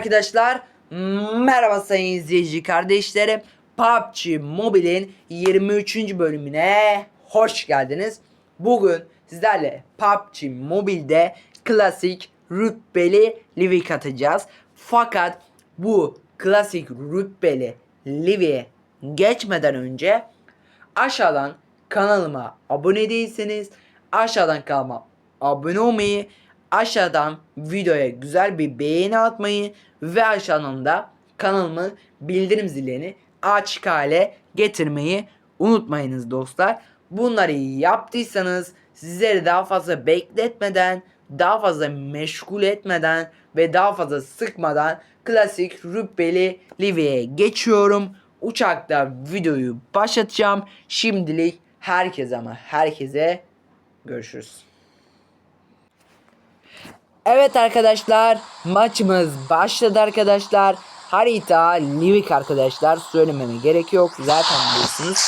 arkadaşlar. Merhaba sayın izleyici kardeşlerim. PUBG Mobile'in 23. bölümüne hoş geldiniz. Bugün sizlerle PUBG Mobile'de klasik rütbeli Livik atacağız. Fakat bu klasik rütbeli Livik'e geçmeden önce aşağıdan kanalıma abone değilseniz aşağıdan kanalıma abone olmayı aşağıdan videoya güzel bir beğeni atmayı ve aşağıdan da kanalımın bildirim zilini açık hale getirmeyi unutmayınız dostlar. Bunları yaptıysanız sizleri daha fazla bekletmeden, daha fazla meşgul etmeden ve daha fazla sıkmadan klasik rübbeli Livy'ye geçiyorum. Uçakta videoyu başlatacağım. Şimdilik herkese ama herkese görüşürüz. Evet arkadaşlar maçımız başladı arkadaşlar. Harita Livik arkadaşlar söylememe gerek yok zaten biliyorsunuz.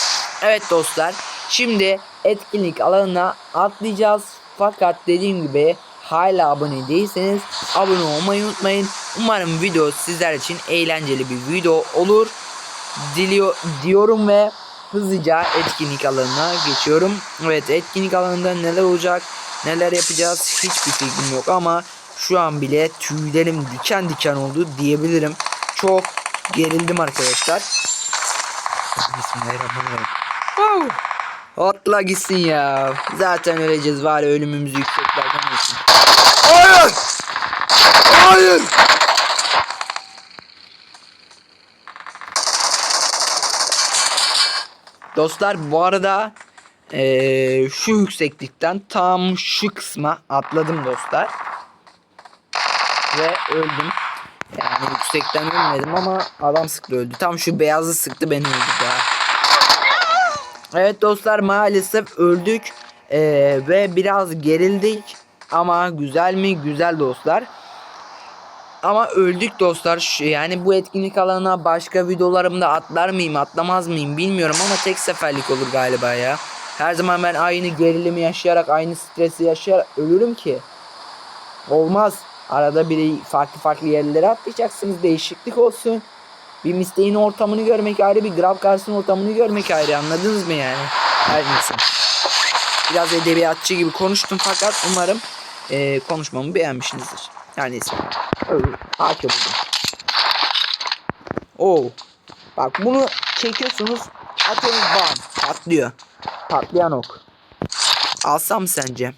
Evet dostlar şimdi etkinlik alanına atlayacağız. Fakat dediğim gibi hala abone değilseniz abone olmayı unutmayın. Umarım video sizler için eğlenceli bir video olur. Diliyor, diyorum ve hızlıca etkinlik alanına geçiyorum. Evet etkinlik alanında neler olacak neler yapacağız hiçbir fikrim yok ama şu an bile tüylerim diken diken oldu diyebilirim. Çok gerildim arkadaşlar. Bismillahirrahmanirrahim. Wow. Atla gitsin ya. Zaten öleceğiz var ölümümüzü yükseklerden olsun. Hayır! Hayır! Dostlar bu arada eee, şu yükseklikten tam şu kısma atladım dostlar. Ve öldüm. Yani yüksekten ölmedim ama adam sıktı öldü. Tam şu beyazı sıktı beni öldü daha. Evet dostlar maalesef öldük. Eee, ve biraz gerildik. Ama güzel mi? Güzel dostlar. Ama öldük dostlar. Yani bu etkinlik alanına başka videolarımda atlar mıyım atlamaz mıyım bilmiyorum ama tek seferlik olur galiba ya. Her zaman ben aynı gerilimi yaşayarak aynı stresi yaşayarak ölürüm ki. Olmaz. Arada bir farklı farklı yerlere atlayacaksınız. Değişiklik olsun. Bir misteğin ortamını görmek ayrı, bir Grab Cars'ın ortamını görmek ayrı. Anladınız mı yani? Her neyse. Biraz edebiyatçı gibi konuştum fakat umarım eee, konuşmamı beğenmişsinizdir. Her neyse. Hakim buldum. Oo. Bak bunu çekiyorsunuz. Atıyorsunuz bam. Patlıyor. Patlayan ok. Alsam sence?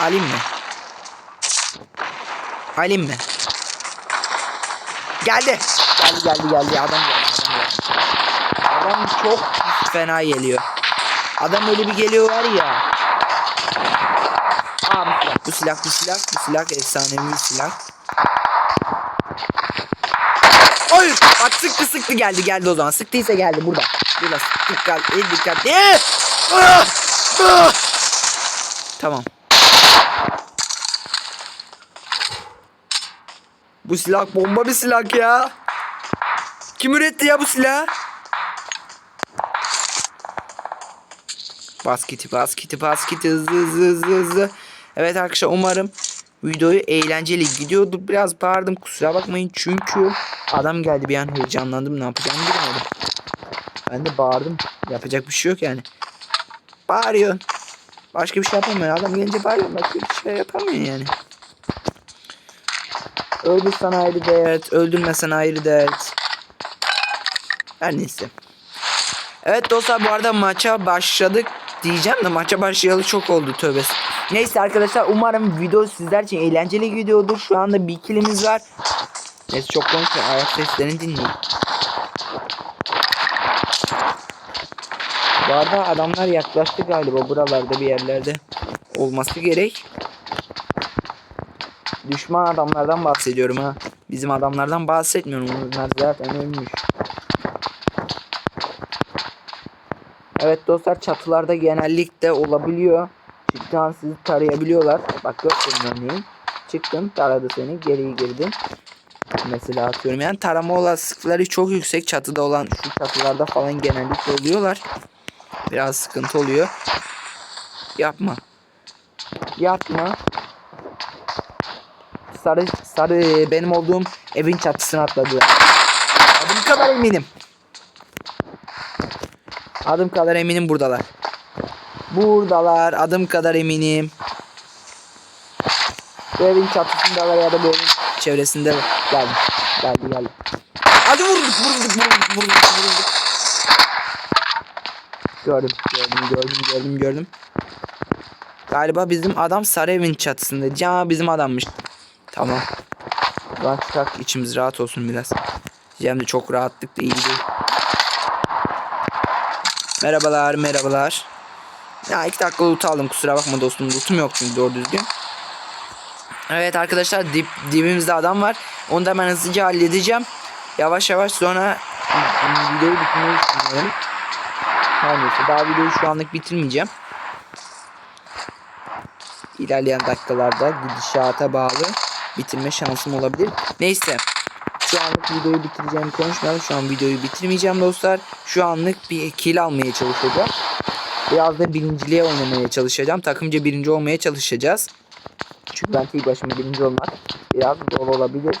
Alayım mı? Alayım mı? Geldi. Geldi geldi geldi. Adam geldi. Adam geldi. Adam çok fena geliyor. Adam öyle bir geliyor var ya. Bu silah, bu silah, bu silah, efsanevi bir silah. Hayır, bak sıktı sıktı geldi geldi o zaman. Sıktıysa geldi burada. Burada dikkat, el dikkat. Ee! Tamam. Bu silah bomba bir silah ya. Kim üretti ya bu silah? Basketi basketi basketi hızlı hızlı hızlı hızlı. Evet arkadaşlar umarım videoyu eğlenceli gidiyordu. Biraz bağırdım kusura bakmayın çünkü adam geldi bir an heyecanlandım ne yapacağımı bilemedim. Ben de bağırdım. Yapacak bir şey yok yani. Bağırıyorsun. Başka bir şey yapamıyor. Adam gelince bağırıyor. Başka bir şey yapamıyor yani. Öldürsen ayrı dert. Öldürmesen ayrı dert. Her neyse. Evet dostlar bu arada maça başladık diyeceğim de maça başlayalı çok oldu tövbe. Neyse arkadaşlar umarım video sizler için eğlenceli videodur. Şu anda bir kilimiz var. Neyse çok konuşma ayak seslerini dinleyin. Bu arada adamlar yaklaştı galiba buralarda bir yerlerde olması gerek. Düşman adamlardan bahsediyorum ha. Bizim adamlardan bahsetmiyorum. Onlar zaten ölmüş. Evet dostlar çatılarda genellikle olabiliyor. Çıktan sizi tarayabiliyorlar. Bak göstereyim örneğin. Çıktın taradı seni geriye girdin. Mesela atıyorum yani tarama olasılıkları çok yüksek çatıda olan şu çatılarda falan genellikle oluyorlar. Biraz sıkıntı oluyor. Yapma. Yapma. sarı sarı benim olduğum evin çatısına atladılar. Adım kadar eminim. Adım kadar eminim buradalar. Buradalar adım kadar eminim. Bu evin çatısındalar ya da bu evin çevresinde geldi. Geldi geldi. Hadi vurduk vurduk vurduk vurduk vurduk. Gördüm gördüm gördüm gördüm gördüm. Galiba bizim adam sarı evin çatısında. Ya bizim adammış. Tamam. Lan çıkak içimiz rahat olsun biraz. Hem de çok rahatlık da iyi değil. Merhabalar merhabalar. Ya iki dakika loot aldım kusura bakma dostum. Lootum yok çünkü doğru düzgün. Evet arkadaşlar dip, dibimizde adam var. Onu da ben hızlıca halledeceğim. Yavaş yavaş sonra videoyu bitirmeyi düşünüyorum. Neyse daha videoyu şu anlık bitirmeyeceğim. İlerleyen dakikalarda gidişata bağlı bitirme şansım olabilir. Neyse. Şu anlık videoyu bitireceğim konuşmayalım. Şu an videoyu bitirmeyeceğim dostlar. Şu anlık bir kill almaya çalışacağım. Biraz da birinciliğe oynamaya çalışacağım. Takımca birinci olmaya çalışacağız. Çünkü ben tek başıma birinci olmak biraz zor olabilir.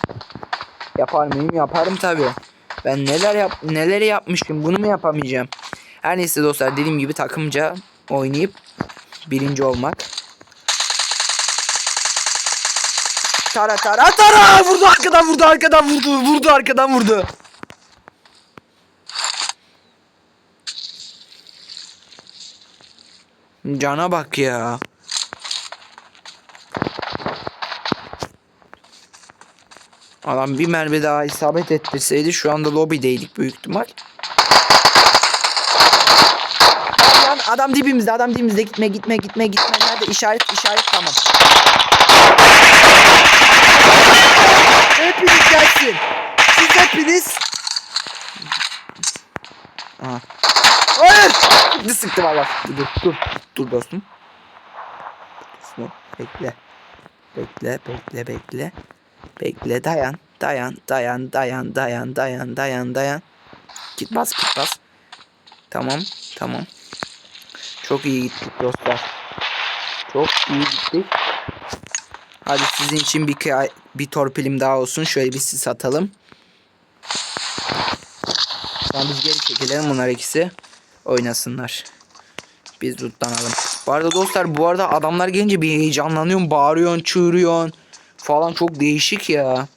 Yapar mıyım? Yaparım tabi. Ben neler yap neleri yapmışım bunu mu yapamayacağım? Her neyse dostlar dediğim gibi takımca oynayıp birinci olmak. Tara tara tara vurdu arkadan vurdu arkadan vurdu vurdu arkadan vurdu. Cana bak ya. Adam bir mermi daha isabet ettirseydi şu anda lobideydik büyük ihtimal. Adam dibimizde adam dibimizde gitme gitme gitme gitme nerede işaret işaret tamam. Hepiniz gelsin. Siz hepiniz. Aha. Şimdi sıktı valla. Dur dur. Dur dostum. Kutusunu bekle. Bekle bekle bekle. Bekle dayan. Dayan dayan dayan dayan dayan dayan dayan. Git bas git bas. Tamam tamam. Çok iyi gittik dostlar. Çok iyi gittik. Hadi sizin için bir bir torpilim daha olsun. Şöyle bir sis atalım. Tamam biz geri çekilelim bunlar ikisi. Oynasınlar. Biz lootlanalım. Bu arada dostlar bu arada adamlar gelince bir heyecanlanıyorsun. Bağırıyorsun, çığırıyorsun. Falan çok değişik ya.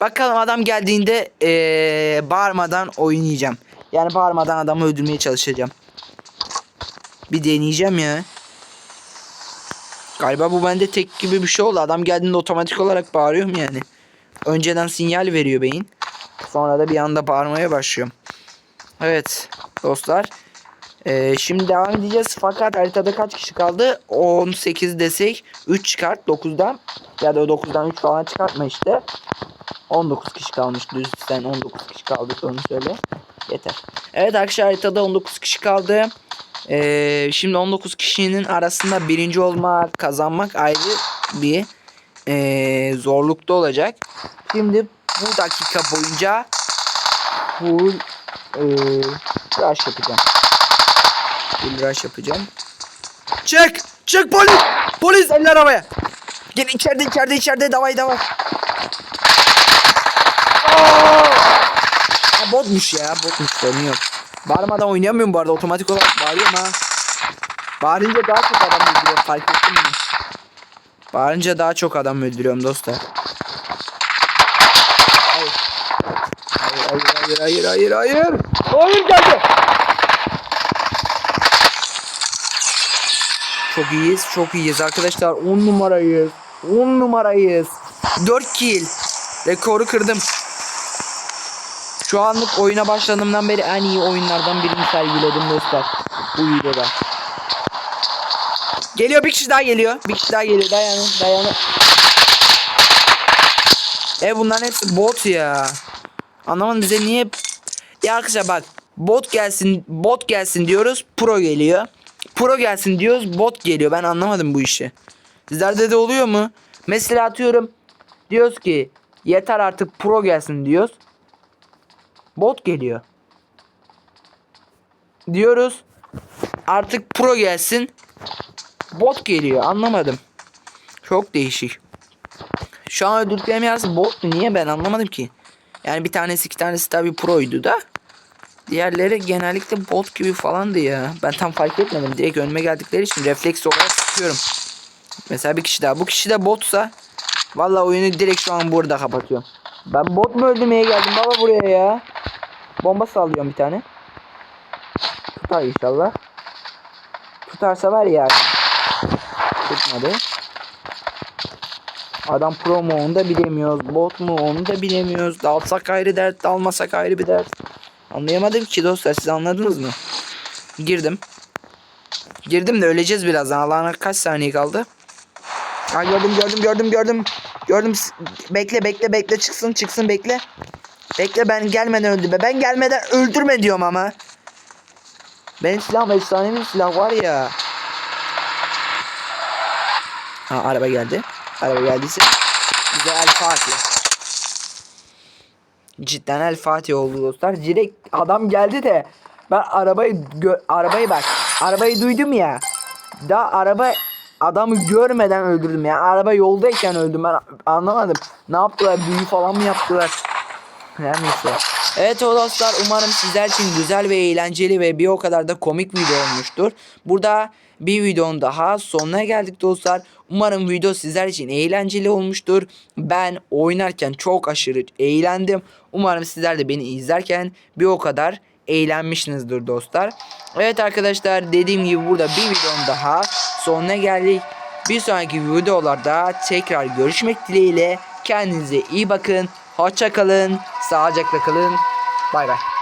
Bakalım adam geldiğinde ee, bağırmadan oynayacağım. Yani bağırmadan adamı öldürmeye çalışacağım. Bir deneyeceğim ya. Galiba bu bende tek gibi bir şey oldu. Adam geldiğinde otomatik olarak bağırıyorum yani. Önceden sinyal veriyor beyin. Sonra da bir anda bağırmaya başlıyorum. Evet dostlar. Ee, şimdi devam edeceğiz. Fakat haritada kaç kişi kaldı? 18 desek 3 çıkart 9'dan. Ya da 9'dan 3 falan çıkartma işte. 19 kişi kalmış. Düz sen 19 kişi kaldı onu söyle. Yeter. Evet arkadaşlar haritada 19 kişi kaldı. Ee, şimdi 19 kişinin arasında birinci olmak, kazanmak ayrı bir ee, zorlukta olacak. Şimdi bu dakika boyunca full ee, rush yapacağım. Full rush yapacağım. Çık! Çık polis! Polis eller havaya! Gel içeride içeride içeride davay davay. Ha, botmuş ya botmuş sorun yok. Bağırmadan oynayamıyorum bu arada otomatik olarak bağırıyorum ha. Bağırınca daha çok adam öldürüyorum fark ettin mi? Bağırınca daha çok adam öldürüyorum dostlar. Hayır. Hayır hayır hayır hayır hayır Hayır geldi. Çok iyiyiz çok iyiyiz arkadaşlar 10 numarayız. 10 numarayız. 4 kill. Rekoru kırdım. Şu anlık oyuna başladığımdan beri en iyi oyunlardan birini sergiledim dostlar. Bu videoda. Geliyor bir kişi daha geliyor. Bir kişi daha geliyor. Dayanın dayanın. E bunların hepsi bot ya. Anlamadım bize niye... Ya arkadaşlar bak. Bot gelsin bot gelsin diyoruz. Pro geliyor. Pro gelsin diyoruz. Bot geliyor. Ben anlamadım bu işi. Sizlerde de oluyor mu? Mesela atıyorum. Diyoruz ki yeter artık pro gelsin diyoruz. Bot geliyor. Diyoruz. Artık pro gelsin. Bot geliyor. Anlamadım. Çok değişik. Şu an öldürdüklerim yarısı bot mu? Niye ben anlamadım ki. Yani bir tanesi iki tanesi tabi proydu da. Diğerleri genellikle bot gibi falandı ya. Ben tam fark etmedim. Direkt önüme geldikleri için refleks olarak sıkıyorum. Mesela bir kişi daha. Bu kişi de botsa Vallahi oyunu direkt şu an burada kapatıyorum. Ben bot mu öldürmeye geldim baba buraya ya? Bomba sallıyorum bir tane. Tutar inşallah. Tutarsa var ya. Tutmadı. Adam pro mu onu da bilemiyoruz. Bot mu onu da bilemiyoruz. Dalsak ayrı dert, dalmasak ayrı bir dert. Anlayamadım ki dostlar siz anladınız mı? Girdim. Girdim de öleceğiz birazdan. Allah'ına kaç saniye kaldı? Ha gördüm gördüm gördüm gördüm. Gördüm. Bekle bekle bekle çıksın çıksın bekle. Bekle ben gelmeden öldürme. Ben gelmeden öldürme diyorum ama. Benim silahım efsanevi silah var ya. Ha araba geldi. Araba geldiyse. Bize El Fatih. Cidden El Fatih oldu dostlar. Direkt adam geldi de ben arabayı gö- arabayı bak. Arabayı duydum ya. Daha araba adamı görmeden öldürdüm ya. Araba yoldayken öldüm ben anlamadım. Ne yaptılar? Büyü falan mı yaptılar? Her neyse. Evet o dostlar umarım sizler için güzel ve eğlenceli ve bir o kadar da komik video olmuştur. Burada bir videonun daha sonuna geldik dostlar. Umarım video sizler için eğlenceli olmuştur. Ben oynarken çok aşırı eğlendim. Umarım sizler de beni izlerken bir o kadar eğlenmişsinizdir dostlar. Evet arkadaşlar dediğim gibi burada bir videonun daha sonuna geldik. Bir sonraki videolarda tekrar görüşmek dileğiyle. Kendinize iyi bakın. Hoşça kalın. Sağlıcakla kalın. Bay bay.